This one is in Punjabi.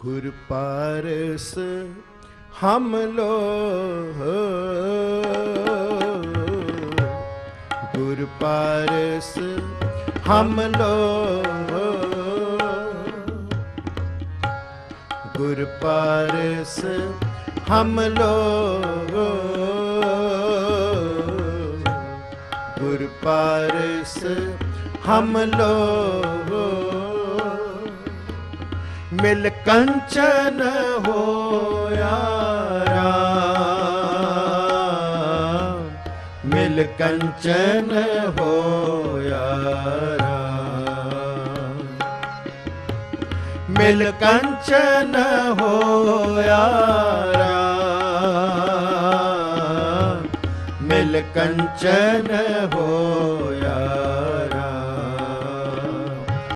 ਗੁਰ ਪਾਰਸ ਹਮ ਲੋ ਗੁਰ ਪਾਰਸ ਹਮ ਲੋ ਗੁਰ ਪਾਰਸ ਹਮ ਲੋ ਗੁਰ ਪਾਰਸ ਹਮ ਲੋ ਮਿਲ ਕੰਚਨ ਹੋਇਆ ਰਾਮ। ਮਿਲ ਕੰਚਨ ਹੋਇਆ ਰਾਮ। ਮਿਲ ਕੰਚਨ ਹੋਇਆ ਰਾਮ। ਮਿਲ ਕੰਚਨ ਹੋਇਆ